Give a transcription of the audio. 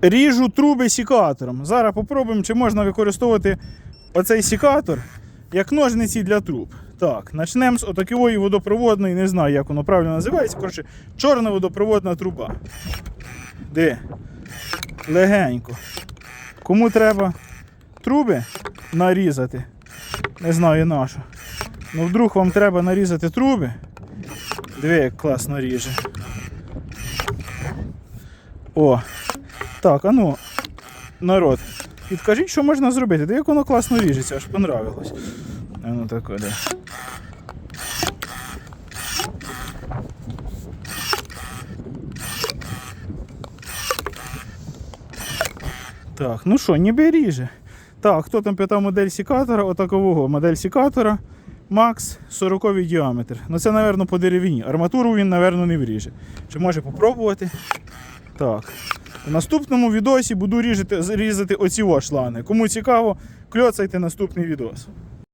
ріжу труби сікатором. Зараз попробуємо, чи можна використовувати оцей сікатор як ножниці для труб. Так, почнемо з отакої водопроводної, не знаю, як воно правильно називається. Коротше, чорна водопроводна труба. Де? Легенько. Кому треба труби нарізати? Не знаю на що. Ну, вдруг вам треба нарізати труби. Диви, як класно ріже. О. Так, а ну, народ, підкажіть, що можна зробити. Диви, як воно класно ріжеться, аж понравилось. А ну так, де. Так, ну що, ніби ріже. Так, хто там питав модель сікатора? Отакового модель сікатора. Макс 40 діаметр. Ну це, напевно, по деревині. Арматуру він, напевно, не вріже. Чи може попробувати? Так. В наступному відосі буду різати, різати оці шлани. Кому цікаво, кльоцайте наступний відос.